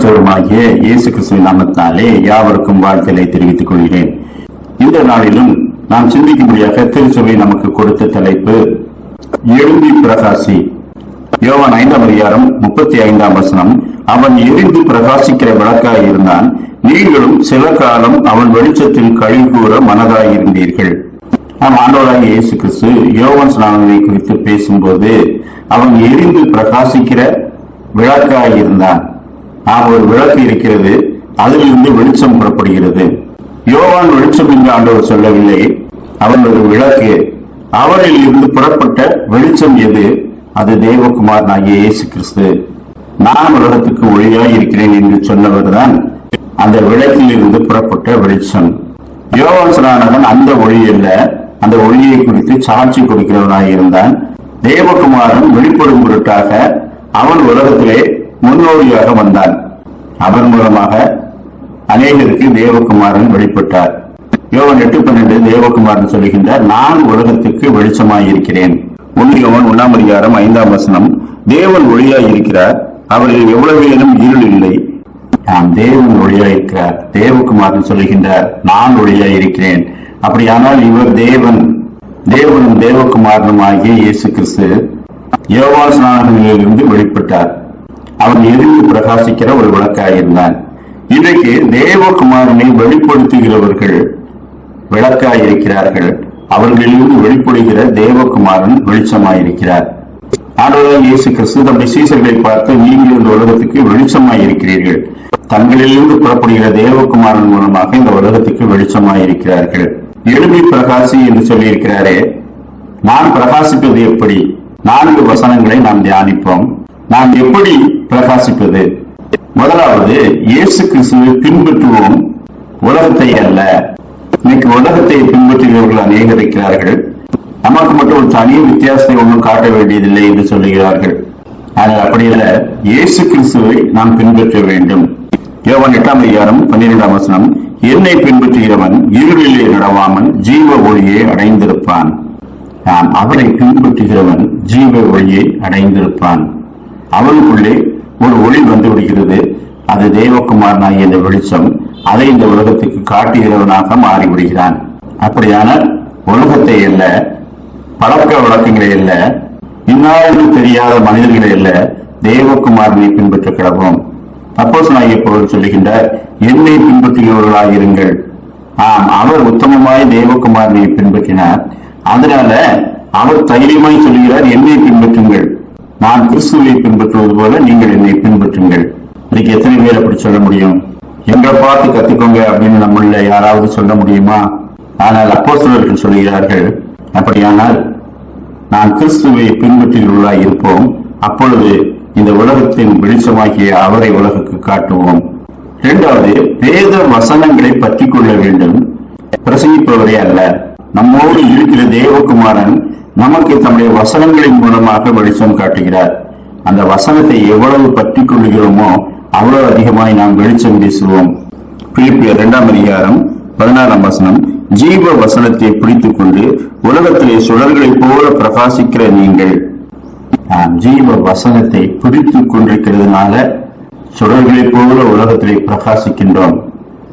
ரட்சகருமாகிய இயேசு கிறிஸ்துவின் நாமத்தினாலே யாவருக்கும் வாழ்த்தலை தெரிவித்துக் கொள்கிறேன். இந்த நாளிலும் நாம் சிந்திக்கும்படியாக திருச்சபை நமக்கு கொடுத்த தலைப்பு எழுந்தி பிரகாசி. யோவான் ஐந்தாம் அதிகாரம் முப்பத்தி ஐந்தாம் வசனம் அவன் எரிந்து பிரகாசிக்கிற விளக்காய் இருந்தான். நீங்களும் சில காலம் அவன் வெளிச்சத்தில் கழிவு கூற மனதாயிருந்தீர்கள். நாம் ஆண்டவராக இயேசு கிறிஸ்து யோவன் ஸ்நானனை குறித்து பேசும்போது அவன் எரிந்து பிரகாசிக்கிற விளக்காய் இருந்தான். நாம் ஒரு விளக்கு இருக்கிறது அதிலிருந்து வெளிச்சம் புறப்படுகிறது. யோவான் வெளிச்சம் என்று ஆண்டவர் சொல்லவில்லை. அவன் ஒரு விளக்கு. அவரில் இருந்து புறப்பட்ட வெளிச்சம் எது? அது தேவகுமாரனாகிய இயேசு கிறிஸ்து. நான் உலகத்துக்கு ஒளியாய் இருக்கிறேன் என்று சொன்னவர் தான் அந்த விளக்கில் இருந்து புறப்பட்ட வெளிச்சம். யோவான் ஸ்நானகன் அந்த ஒளி அல்ல. அந்த ஒளியை குறித்து சாட்சி கொடுக்கிறவனாக இருந்தான் தேவகுமாரன் வெளிப்படும் பொருட்டாக அவன் உலகத்திலே முன்னோடியாக வந்தான். அவன் மூலமாக அநேகருக்கு தேவகுமாரன் வெளிப்பட்டார். யோகன் எட்டு பன்னெண்டு தேவகுமாரன் சொல்லுகின்றார் நான் உலகத்துக்கு வெளிச்சமாய் இருக்கிறேன் ஒன்றியவன் ஒன்னாம் அதிகாரம் ஐந்தாம் வசனம் தேவன் ஒளியாய் இருக்கிறார் அவர்கள் எவ்வளவேனும் இருள் இல்லை. நாம் தேவன் ஒளியாய் இருக்கிறார் தேவகுமாரன் சொல்லுகின்றார் நான் ஒளியாய் இருக்கிறேன் அப்படியானால் இவர் தேவன் தேவனும் தேவகுமாரனும் ஆகிய இயேசு கிறிஸ்து. யோவான் வெளிப்பட்டார். அவன் எதிர்த்து பிரகாசிக்கிற ஒரு விளக்காயிருந்தான் இன்றைக்கு தேவகுமாரனை வெளிப்படுத்துகிறவர்கள் விளக்காயிருக்கிறார்கள். அவர்களிலிருந்து வெளிப்படுகிற தேவகுமாரன் வெளிச்சமாயிருக்கிறார். ஆண்டவராக இயேசு கிறிஸ்து தம்முடைய சீசர்களை பார்த்து நீங்கள் இந்த உலகத்துக்கு வெளிச்சமாயிருக்கிறீர்கள். தங்களிலிருந்து புறப்படுகிற தேவகுமாரன் மூலமாக இந்த உலகத்துக்கு வெளிச்சமாயிருக்கிறார்கள். எளிமை பிரகாசி என்று சொல்லியிருக்கிறாரே நான் பிரகாசிப்பது எப்படி? நான்கு வசனங்களை நாம் தியானிப்போம். நாம் எப்படி பிரகாசிப்பது. முதலாவது இயேசு கிறிஸ்துவை பின்பற்றுவோம். உலகத்தை அல்ல. இன்னைக்கு உலகத்தை பின்பற்றுகிறவர்கள் அநேகர் இருக்கிறார்கள் நமக்கு மட்டும் ஒரு தனி வித்தியாசத்தை ஒன்றும் காட்ட வேண்டியதில்லை என்று சொல்லுகிறார்கள். ஆனால் அப்படி அல்ல இயேசு கிறிஸ்துவை நாம் பின்பற்ற வேண்டும். யோவன் எட்டாம் அதிகாரம் பன்னிரெண்டாம் வசனம் என்னை பின்பற்றுகிறவன் இருளிலே நடவாமல் ஜீவ ஒளியை அடைந்திருப்பான். நாம் அவனை பின்பற்றுகிறவன் ஜீவ ஒளியை அடைந்திருப்பான். அவனுக்குள்ளே ஒரு ஒளி வந்து விடுகிறது. அது தேவகுமாரனாகிய இந்த வெளிச்சம் அதை இந்த உலகத்துக்கு காட்டுகிறவனாக மாறிவிடுகிறான். அப்படியான உலகத்தை அல்ல பழக்க வழக்கங்களை அல்ல இன்னாரென்று தெரியாத மனிதர்களை அல்ல தேவகுமாரனை பின்பற்ற கிடவோம் அப்போஸ் நாயக பொருள் சொல்லுகின்றார் என்னை பின்பற்றுகிறவர்களாக இருங்கள். ஆம் அவர் உத்தமமாய் தேவகுமாரனை பின்பற்றினார். அதனால அவர் தைரியமாய் சொல்கிறார் என்னை பின்பற்றுங்கள். நான் கிறிஸ்துவை பின்பற்றுவது போல நீங்கள் என்னை பின்பற்றுங்கள். இன்னைக்கு எத்தனை பேர் அப்படி சொல்ல முடியும்? எங்களை பார்த்து கத்துக்கோங்க அப்படின்னு நம்மள யாராவது சொல்ல முடியுமா? ஆனால் அப்போஸ்தலர்கள் சொல்கிறார்கள் அப்படியானால் நான் கிறிஸ்துவை பின்பற்றியுள்ளா இருப்போம். அப்பொழுது இந்த உலகத்தின் வெளிச்சமாகிய அவரை உலகுக்கு காட்டுவோம். இரண்டாவது வேத வசனங்களை பற்றி கொள்ள வேண்டும். பிரசங்கிப்பவரே அல்ல. நம்மோடு இருக்கிற தேவகுமாரன் நமக்கு தம்முடைய வசனங்களின் மூலமாக வெளிச்சம் காட்டுகிறார். அந்த வசனத்தை எவ்வளவு பற்றி கொள்கிறோமோ அவ்வளவு அதிகமாய் நாம் வெளிச்சம் வீசுவோம். பிலிப்பிய இரண்டாம் அதிகாரம் பதினாறாம் வசனம் ஜீவ வசனத்தை பிடித்துக் கொண்டு உலகத்திலே சுழல்களை போல பிரகாசிக்கிற நீங்கள். ஜீவ வசனத்தை பிடித்துக் கொண்டிருக்கிறதுனால சுழல்களை போல உலகத்திலே பிரகாசிக்கின்றோம்.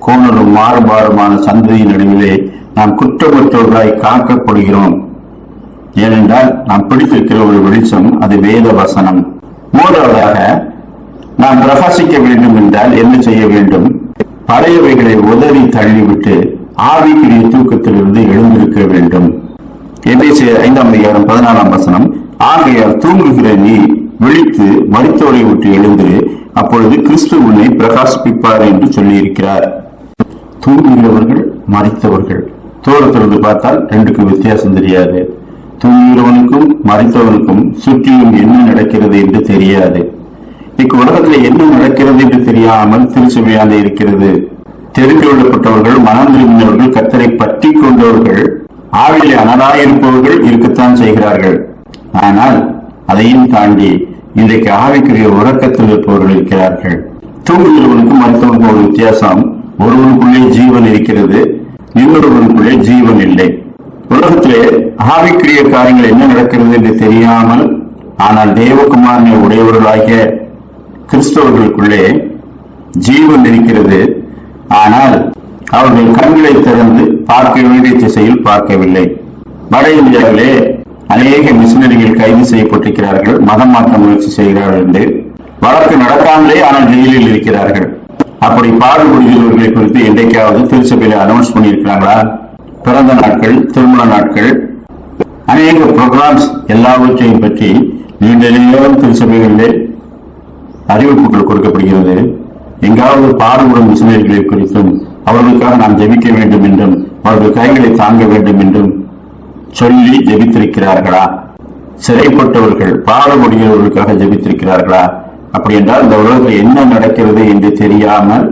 கோணலும் மாறுபாடுமான சந்ததியின் நடுவிலே நாம் குற்றமற்றவர்களாய் காக்கப்படுகிறோம். ஏனென்றால் நாம் பிடித்திருக்கிற ஒரு வெளிச்சம் அது வேத வசனம். மூன்றாவதாக நாம் பிரகாசிக்க வேண்டும் என்றால் என்ன செய்ய வேண்டும்? பழையவைகளை உதறி தள்ளிவிட்டு ஆவிக்குரிய தூக்கத்திலிருந்து எழுந்திருக்க வேண்டும். எபேசிய ஐந்தாம் அதிகாரம் பதினாலாம் வசனம் ஆகையால் தூங்குகிற நீ விழித்து மருத்துவரை விட்டு எழுந்து அப்பொழுது கிறிஸ்து உன்னை பிரகாசிப்பிப்பார் என்று சொல்லியிருக்கிறார். தூங்குகிறவர்கள் மறைத்தவர்கள் தூரத்திலிருந்து பார்த்தால் ரெண்டுக்கும் வித்தியாசம் தெரியாது. தூங்குகிறவனுக்கும் மறைத்தவனுக்கும் சுற்றிலும் என்ன நடக்கிறது என்று தெரியாது. இக்கு உலகத்துல என்ன நடக்கிறது என்று தெரியாமல் திருச்சுமையாக இருக்கிறது. தெரிந்து கொள்ளப்பட்டவர்கள் மனம் திரும்பினவர்கள் கத்தரை பற்றி கொண்டவர்கள் ஆவிலே அனதாயிருப்பவர்கள் இருக்கத்தான் செய்கிறார்கள். ஆனால் அதையும் தாண்டி இன்றைக்கு ஆவிக்குரிய உறக்கத்தில் இருப்பவர்கள் இருக்கிறார்கள். தூங்குகிறவனுக்கும் மருத்துவனுக்கும் ஒரு வித்தியாசம். ஒருவனுக்குள்ளே ஜீவன் இருக்கிறது. இன்னொருவனுக்குள்ளே ஜீவன் இல்லை. உலகத்திலே ஆவிக்குரிய காரியங்கள் என்ன நடக்கிறது என்று தெரியாமல் ஆனால் தேவகுமாரனை உடையவர்களாகிய கிறிஸ்தவர்களுக்குள்ளே ஜீவன் இருக்கிறது. ஆனால் அவர்கள் கண்களை திறந்து பார்க்க வேண்டிய திசையில் பார்க்கவில்லை. வட இந்தியாவிலே அநேக மிஷினரிகள் கைது செய்யப்பட்டிருக்கிறார்கள் மதம் மாற்ற முயற்சி செய்கிறார்கள் என்று. வழக்கு நடக்காமலே ஆனால் ஜெயிலில் இருக்கிறார்கள். அப்படி பாடுபடுகிறவர்களை குறித்து என்றைக்காவது திருச்சபையில அனௌன்ஸ் பண்ணியிருக்கிறாங்களா? பிறந்த நாட்கள் திருமண நாட்கள் அநேக ப்ரோக்ராம்ஸ் எல்லாவற்றையும் பற்றி நீண்ட நேரம் திருச்சபைகளிலே அறிவிப்புகள் கொடுக்கப்படுகிறது. எங்காவது பாடுபடும் மிஷினரிகளை குறித்தும் அவர்களுக்காக நாம் ஜெபிக்க வேண்டும் என்றும் அவர்கள் கைகளை தாங்க வேண்டும் என்றும் சொல்லி ஜெபித்திருக்கிறார்களா? சிறைப்பட்டவர்கள் பாடுபடுகிறவர்களுக்காக ஜெபித்திருக்கிறார்களா? அப்படி என்றால் இந்த உலகத்தில் என்ன நடக்கிறது என்று தெரியாமல்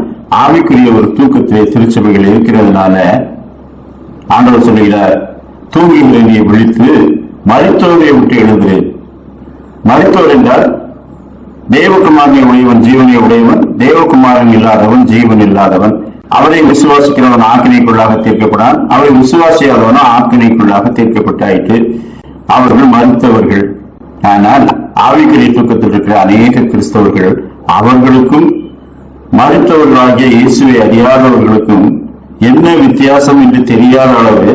ஆவிக்குரிய ஒரு தூக்கத்திலே திருச்சபைகள் இருக்கிறதுனால ஆண்டவர் சொல்லுகிறார் தூங்குகிற நீ விழித்து மருத்துவரை விட்டு எழுந்து. மருத்துவர் என்றால் தேவகுமாரனை உடையவன் ஜீவனை உடையவன் தேவகுமாரன் இல்லாதவன் ஜீவன் இல்லாதவன். அவரை விசுவாசிக்கிறவன் ஆக்கினைக்குள்ளாக தீர்க்கப்படான் அவரை விசுவாசியாதவனோ ஆக்கினைக்குள்ளாக தீர்க்கப்பட்டாயிற்று. அவர்கள் மறுத்தவர்கள் ஆனால் ஆவிக்குரிய தூக்கத்தில் இருக்கிற அநேக கிறிஸ்தவர்கள் அவர்களுக்கும் மறுத்தவர்களாகிய இயேசுவை அறியாதவர்களுக்கும் என்ன வித்தியாசம் என்று தெரியாத அளவு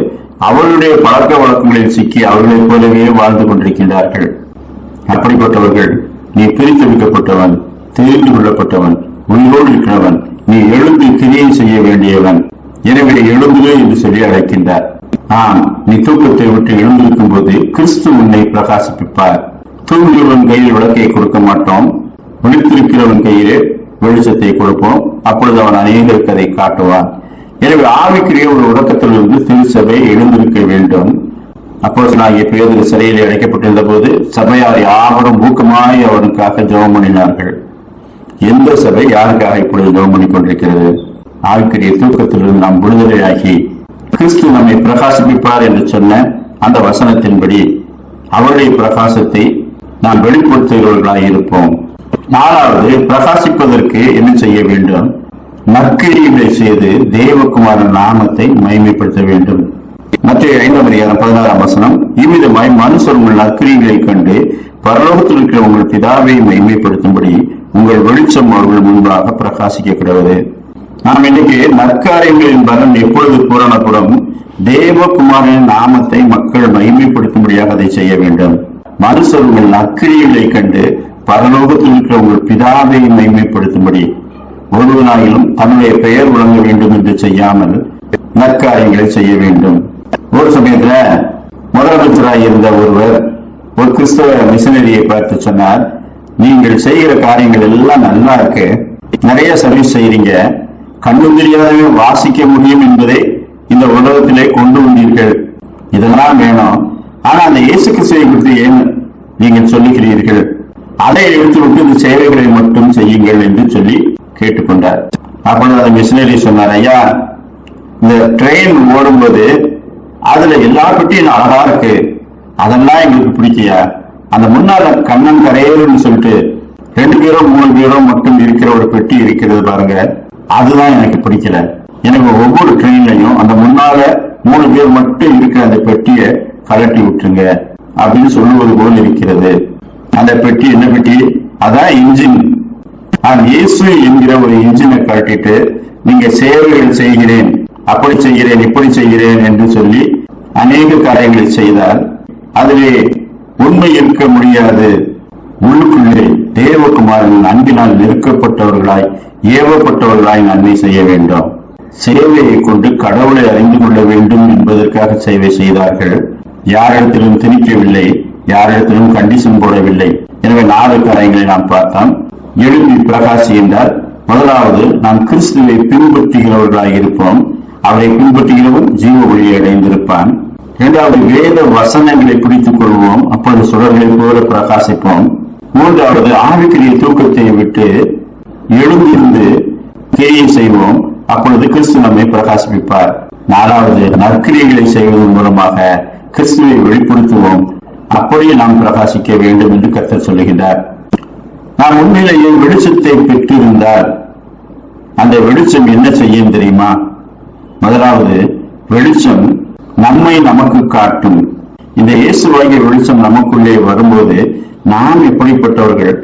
அவர்களுடைய பழக்க வழக்கங்களில் சிக்கி அவர்களைப் போலவே வாழ்ந்து கொண்டிருக்கின்றார்கள். அப்படிப்பட்டவர்கள் நீ பிரித்தெடுக்கப்பட்டவன் தெரிந்து கொள்ளப்பட்டவன் உயிரோடு இருக்கிறவன் நீ எழுந்து கிரியை செய்ய வேண்டியவன். எனவே எழுந்துவே என்று சொல்லி அழைக்கின்றார். ஆம் நீ தூக்கத்தை விட்டு எழுந்திருக்கும் போது கிறிஸ்து உன்னை பிரகாசிப்பிப்பார். தூங்குகிறவன் கையில் விளக்கை கொடுக்க மாட்டோம். விழித்திருக்கிறவன் கையிலே வெளிச்சத்தை கொடுப்போம். அப்பொழுது அவன் அநேகருக்கு அதை காட்டுவான். எனவே ஆவிக்குரிய ஒரு உறக்கத்திலிருந்து திருச்சபை எழுந்திருக்க வேண்டும். அப்போது நாகிய பேதர் சிறையில் அழைக்கப்பட்டிருந்த போது சபையார் யாவரும் ஊக்கமாய் அவனுக்காக ஜெபம் பண்ணினார்கள். எந்த சபை யாருக்காக இப்பொழுது ஜெபம் பண்ணிக் கொண்டிருக்கிறது ஆவிக்குரிய தூக்கத்திலிருந்து நாம் விடுதலையாகி கிறிஸ்து நம்மை பிரகாசிப்பிப்பார் என்று சொன்ன அந்த வசனத்தின்படி அவருடைய பிரகாசத்தை நாம் வெளிப்படுத்துகிறவர்களாக இருப்போம். நாலாவது பிரகாசிப்பதற்கு என்ன செய்ய வேண்டும்? நற்கிரிகளை செய்து தேவகுமாரன் நாமத்தை மைமைப்படுத்த வேண்டும். மத்திய ஐந்தாம் அதிகாரம் பதினாறாம் வசனம் இவ்விதமாய் மனுஷர் உங்கள் நற்கிரிகளை கண்டு பரலோகத்தில் இருக்கிற உங்கள் பிதாவை மைமைப்படுத்தும்படி உங்கள் வெளிச்சம் அவர்கள் முன்பாக பிரகாசிக்க கிடவது நாம் இன்னைக்கு நற்காரியங்களின் பலன் எப்பொழுது பூரணப்படும் தேவகுமாரின் நாமத்தை மக்கள் மகிமைப்படுத்தும்படியாக அதை செய்ய வேண்டும். மனுஷர்கள் உங்கள் கண்டு பரலோகத்தில் இருக்கிற உங்கள் பிதாவை மைமைப்படுத்தும்படி ஒருவனாயிலும் தன்னுடைய பெயர் வழங்க வேண்டும் என்று செய்யாமல் நற்காரியங்களை செய்ய வேண்டும். ஒரு சமயத்துல முதலமைச்சராக இருந்த ஒருவர் ஒரு கிறிஸ்தவ மிஷினரியை பார்த்து சொன்னார் நீங்கள் செய்கிற காரியங்கள் எல்லாம் நல்லா இருக்கு. நிறைய சர்வீஸ் செய்யறீங்க கண்ணு தெரியாதவே வாசிக்க முடியும் என்பதை இந்த உலகத்திலே கொண்டு வந்தீர்கள். இதெல்லாம் வேணும். ஆனா அந்த இயேசு கிறிஸ்துவை குறித்து ஏன் நீங்கள் சொல்லுகிறீர்கள்? அதை எடுத்துவிட்டு இந்த சேவைகளை மட்டும் செய்யுங்கள் என்று சொல்லி கேட்டுக்கொண்டார். அப்பொழுது அந்த மிஷினரி சொன்னார் ஐயா இந்த ட்ரெயின் ஓடும்போது அதுல எல்லா பெட்டியும் அழகா இருக்கு. அதெல்லாம் எங்களுக்கு பிடிக்கையா அந்த முன்னால கண்ணன் கரையேறுன்னு சொல்லிட்டு ரெண்டு பேரோ மூணு பேரோ மட்டும் இருக்கிற ஒரு பெட்டி இருக்கிறது பாருங்க. அதுதான் எனக்கு பிடிக்கல. எனக்கு ஒவ்வொரு ட்ரெயின்லையும் அந்த முன்னால மூணு பேர் மட்டும் இருக்கிற அந்த பெட்டியை கலட்டி விட்டுருங்க அப்படின்னு சொல்லுவது போல் இருக்கிறது. அந்த பெட்டி என்ன பெட்டி அதான் இன்ஜின். இயேசு என்கிற ஒரு இன்ஜினை கட்டிட்டு நீங்க சேவைகள் செய்கிறேன் அப்படி செய்கிறேன் இப்படி செய்கிறேன் என்று சொல்லி அநேக காரியங்களை செய்தால் அதிலே உண்மை இருக்க முடியாது. உள்ளுக்குள்ளே தேவகுமாரன் அன்பினால் நெருக்கப்பட்டவர்களாய் ஏவப்பட்டவர்களாய் நன்மை செய்ய வேண்டும். சேவையை கொண்டு கடவுளை அறிந்து கொள்ள வேண்டும் என்பதற்காக சேவை செய்தார்கள். யாரிடத்திலும் திணிக்கவில்லை யாரிடத்திலும் கண்டிஷன் போடவில்லை. எனவே நாலு காரியங்களை நாம் பார்த்தோம் எழுப்பி பிரகாசி என்றால் முதலாவது நாம் கிறிஸ்துவை பின்பற்றுகிறவர்களாக இருப்போம். அவரை பின்பற்றுகிறவன் ஜீவ ஒளியை அடைந்திருப்பான். இரண்டாவது வேத வசனங்களை பிடித்துக் கொள்வோம். அப்பொழுது சுடர்களை போல பிரகாசிப்போம். மூன்றாவது ஆவிக்குரிய தூக்கத்தை விட்டு எழுந்திருந்து தேயம் செய்வோம். அப்பொழுது கிறிஸ்து நம்மை பிரகாசிப்பிப்பார். நாலாவது நற்கிரியைகளை செய்வதன் மூலமாக கிறிஸ்துவை வெளிப்படுத்துவோம். அப்படியே நாம் பிரகாசிக்க வேண்டும் என்று கர்த்தர் சொல்லுகின்றார். நாம் உண்மையிலேயே வெளிச்சத்தை பெற்றிருந்தால் அந்த வெளிச்சம் என்ன செய்யும் தெரியுமா? முதலாவது வெளிச்சம் நம்மை நமக்கு காட்டும். இந்த இயேசுவாகிய வெளிச்சம் நமக்குள்ளே வரும்போது நாம் எப்படிப்பட்டவர்கள்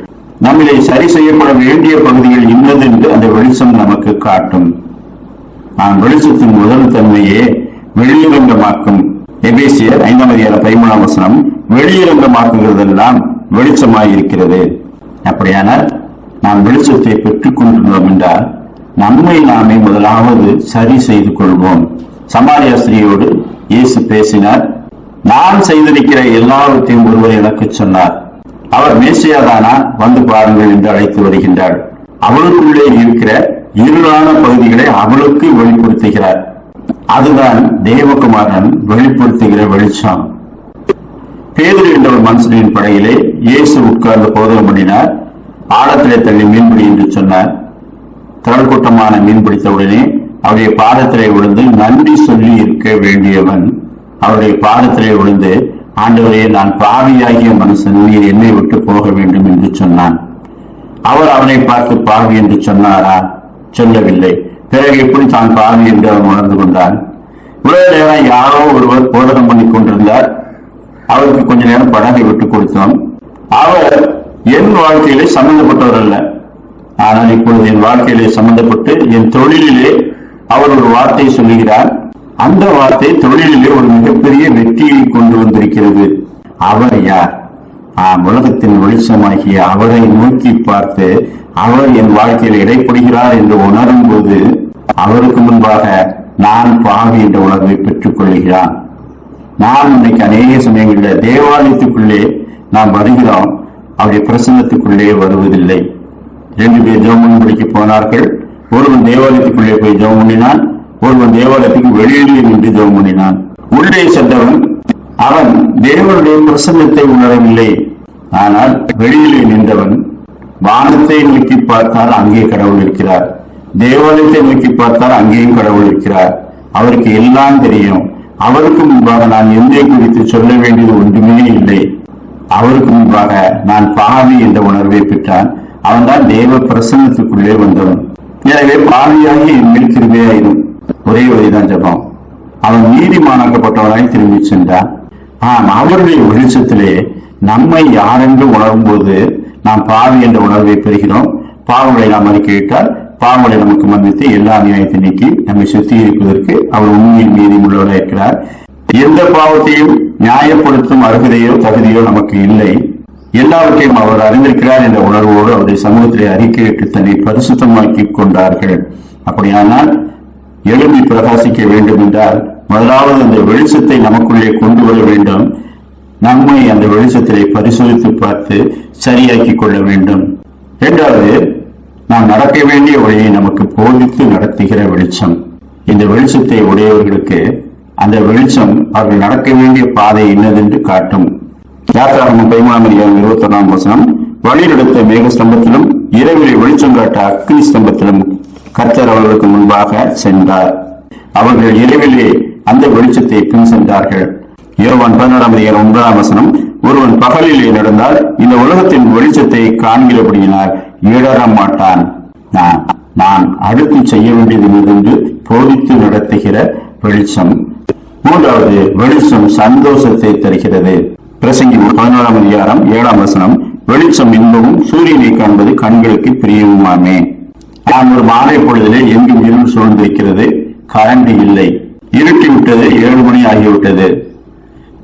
நம்மிலே சரி செய்யப்பட வேண்டிய பகுதிகள் இன்னது என்று அந்த வெளிச்சம் நமக்கு காட்டும். நான் வெளிச்சத்தின் முதல் தன்மையே வெளியரங்கமாக்கும் எபேசியர் ஐந்தாம் அதிகாரம் பதிமூணாம் வசனம் வெளியரங்கமாக்குகிறதெல்லாம் வெளிச்சமாயிருக்கிறது அப்படியானால் நாம் வெளிச்சத்தை பெற்றுக் கொண்டுள்ளோம் என்றால் நம்மை நாமே முதலாவது சரி செய்து கொள்வோம். சமாரியா ஸ்திரீயோடு இயேசு பேசினார் நான் செய்திருக்கிற எல்லாவற்றையும் ஒருவர் எனக்கு சொன்னார். அவர் மேசியாதானா வந்து பாருங்கள் என்று அழைத்து வருகின்றார். அவளுக்குள்ளே இருக்கிற இருளான பகுதிகளை அவளுக்கு வெளிப்படுத்துகிறார். அதுதான் தேவகுமாரன் வெளிப்படுத்துகிற வெளிச்சம். பேதுரு என்ற ஒரு மனுஷனின் படையிலே இயேசு உட்கார்ந்து போதகம் பண்ணினார். ஆழத்திலே தள்ளி மீன்பிடி என்று சொன்னார். திரள் கூட்டமான மீன் பிடித்தவுடனே அவருடைய பாதத்திலே விழுந்து நன்றி சொல்லி இருக்க வேண்டியவன். அவருடைய பாதத்திலே விழுந்து ஆண்டவரே நான் பாவியாகிய மனுஷன் நீர் என்னை விட்டு போக வேண்டும் என்று சொன்னான். அவர் அவனை பார்த்து பாவி என்று சொன்னாரா? சொல்லவில்லை. பிறகு எப்படி தான் பாவி என்று அவன் உணர்ந்து கொண்டான். இவ்வளவு நேரம் யாரோ ஒருவர் போதகம் பண்ணி கொண்டிருந்தார். அவருக்கு கொஞ்ச நேரம் படகை விட்டு கொடுத்தோம். அவர் என் வாழ்க்கையிலே சம்பந்தப்பட்டவர் அல்ல. ஆனால் இப்பொழுது என் வாழ்க்கையிலே சம்பந்தப்பட்டு என் தொழிலிலே அவர் ஒரு வார்த்தையை சொல்லுகிறார். அந்த வார்த்தை தொழிலிலே ஒரு மிகப்பெரிய வெற்றியை கொண்டு வந்திருக்கிறது. அவர் யார்? ஆம் உலகத்தின் வெளிச்சமாகிய அவரை நோக்கி பார்த்து அவர் என் வாழ்க்கையில் இடைப்படுகிறார் என்று உணரும் போது அவருக்கு முன்பாக நான் பாவி என்ற உணர்வை பெற்றுக் கொள்கிறான் நாம் இன்னைக்கு அநேக சமயங்களில் தேவாலயத்துக்குள்ளே நாம் வருகிறோம். அவருடைய பிரசன்னத்துக்குள்ளே வருவதில்லை. இரண்டு பேர் ஜெபம் படிக்க போனார்கள். ஒருவன் தேவாலயத்துக்குள்ளே போய் ஜெபம் பண்ணினான். ஒருவன் தேவாலயத்துக்கு வெளியிலே நின்று ஜெபம் பண்ணினான். உள்ளே சென்றவன் அவன் தேவனுடைய பிரசன்னத்தை உணரவில்லை. ஆனால் வெளியிலே நின்றவன் வானத்தை நோக்கி பார்த்தால் அங்கே கடவுள் இருக்கிறார். தேவாலயத்தை நோக்கி பார்த்தால் அங்கேயும் கடவுள் இருக்கிறார். அவருக்கு எல்லாம் தெரியும். அவருக்கு முன்பாக நான் எந்தை குறித்து சொல்ல வேண்டியது ஒன்றுமே இல்லை. அவருக்கு முன்பாக நான் பாவி என்ற உணர்வை பெற்றான். அவன்தான் தேவ பிரசன்னத்துக்குள்ளே வந்தவன். எனவே பாவியாகி என்மேல் கிருபையாயிரும் ஒரே வரிதான் ஜபம். அவன் நீதிமானாக்கப்பட்டவனாய் திரும்பி சென்றான். ஆம் அவருடைய வெளிச்சத்திலே நம்மை யாரென்று உணரும் போது நாம் பாவி என்ற உணர்வை பெறுகிறோம். பாவங்களை நாம் அறிக்கையிட்டால் பாவனை நமக்கு மன்னித்து எல்லா நியாயத்தை நீக்கி நம்மை சுத்திகரிப்பதற்கு அவர் உண்மையின் மீதி உள்ளவராக இருக்கிறார். எந்த பாவத்தையும் நியாயப்படுத்தும் அருகதையோ தகுதியோ நமக்கு இல்லை. எல்லாவற்றையும் அவர் அறிந்திருக்கிறார் என்ற உணர்வோடு அவருடைய சமூகத்திலே அறிக்கையிட்டு தன்னை பரிசுத்தமாக்கிக் கொண்டார்கள். அப்படியானால் எழுப்பி பிரகாசிக்க வேண்டும் என்றால் முதலாவது அந்த வெளிச்சத்தை நமக்குள்ளே கொண்டு வர வேண்டும். நம்மை அந்த வெளிச்சத்திலே பரிசோதித்து பார்த்து சரியாக்கிக் கொள்ள வேண்டும். இரண்டாவது நாம் நடக்க வேண்டிய வழியை நமக்கு போதித்து நடத்துகிற வெளிச்சம். இந்த வெளிச்சத்தை உடையவர்களுக்கு அந்த வெளிச்சம் அவர்கள் நடக்க வேண்டிய பாதை என்னதென்று காட்டும். யாத்திராகமம் பதிமூணாம் அதிகாரம் இருபத்தி ஒன்றாம் வசனம் வழிநடத்த மேக ஸ்தம்பத்திலும் இரவிலே வெளிச்சம் காட்ட அக்னி ஸ்தம்பத்திலும் கர்த்தர் அவர்களுக்கு முன்பாக சென்றார். அவர்கள் இரவிலே அந்த வெளிச்சத்தை பின் சென்றார்கள். இரவான் பதினோராம் அதிகாரம் ஒன்பதாம் வசனம் ஒருவன் பகலிலே நடந்தால் இந்த உலகத்தின் வெளிச்சத்தை காண்கிறபடியினார் ஈடற மாட்டான் நான் நான் அடுத்து செய்ய வேண்டியது என்று போதித்து நடத்துகிற வெளிச்சம். மூன்றாவது வெளிச்சம் சந்தோஷத்தை தருகிறது. பிரசங்கி பதினோராம் அதிகாரம் ஏழாம் வசனம் வெளிச்சம் இன்பமும் சூரியனை காண்பது கண்களுக்கு பிரியவுமாமே. நான் ஒரு மாலை பொழுதிலே எங்கும் இருள் சூழ்ந்திருக்கிறது கரண்ட் இல்லை. இருட்டி விட்டது ஏழு மணி ஆகிவிட்டது.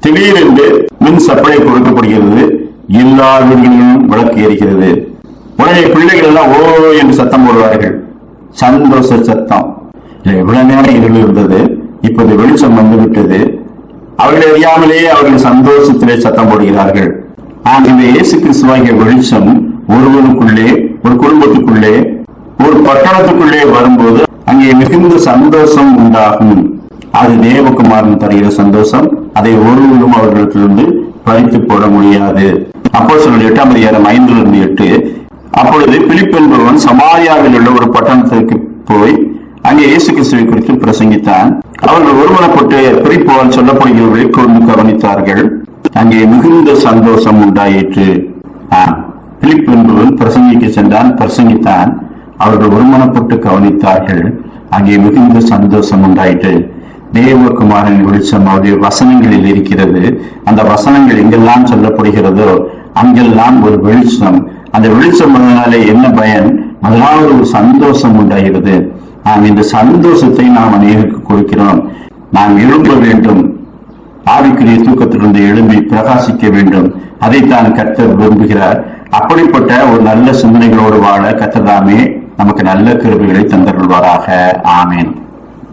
திடீரென்று மின் சப்ளை கொடுக்கப்படுகிறது எல்லா வீடுகளிலும் விளக்கு எரிகிறது உடனே பிள்ளைகள் எல்லாம் ஓ என்று சத்தம் போடுவார்கள். சந்தோஷ சத்தம். எவ்வளவு நேரம் இருள் இருந்தது. இப்போது வெளிச்சம் வந்துவிட்டது. அவர்கள் அறியாமலேயே அவர்கள் சந்தோஷத்திலே சத்தம் போடுகிறார்கள். ஆனால் இந்த இயேசு கிறிஸ்துவாகிய வெளிச்சம் ஒருவனுக்குள்ளே ஒரு குடும்பத்துக்குள்ளே ஒரு பட்டணத்துக்குள்ளே வரும்போது அங்கே மிகுந்த சந்தோஷம் உண்டாகும். அது தேவகுமாரன் தருகிற சந்தோஷம். அதை ஒருவரும் அவர்களிடத்திலிருந்து பறித்து போட முடியாது. அப்போ சொல்ல எட்டாம் அதிகாரம் ஐந்துல இருந்து எட்டு அப்பொழுது பிலிப் என்பவன் சமாரியாவில் உள்ள ஒரு பட்டணத்திற்கு போய் அங்கே இயேசு கிறிஸ்துவை குறித்து பிரசங்கித்தான். அவர்கள் ஒருமனப்பட்டு குறிப்போல் சொல்லப்படுகிறவர்களை கொண்டு கவனித்தார்கள். அங்கே மிகுந்த சந்தோஷம் உண்டாயிற்று. பிலிப் என்பவன் பிரசங்கிக்க சென்றான் பிரசங்கித்தான். அவர்கள் ஒருமனப்பட்டு கவனித்தார்கள். அங்கே மிகுந்த சந்தோஷம் உண்டாயிற்று. தேவகுமாரன் வெளிச்சம் அவருடைய வசனங்களில் இருக்கிறது. அந்த வசனங்கள் எங்கெல்லாம் சொல்லப்படுகிறதோ அங்கெல்லாம் ஒரு வெளிச்சம். அந்த வெளிச்சம் வந்தனாலே என்ன பயன்? முதலாவது ஒரு சந்தோஷம் உண்டாகிறது. நாம் இந்த சந்தோஷத்தை நாம் அநேகருக்கு கொடுக்கிறோம். நாம் எழும்ப வேண்டும். ஆவிக்குரிய தூக்கத்திலிருந்து எழும்பி பிரகாசிக்க வேண்டும். அதைத்தான் கர்த்தர் விரும்புகிறார். அப்படிப்பட்ட ஒரு நல்ல சிந்தனைகளோடு வாழ கர்த்தர் தாமே நமக்கு நல்ல கருவிகளை தந்தருள்வாராக. ஆமேன்.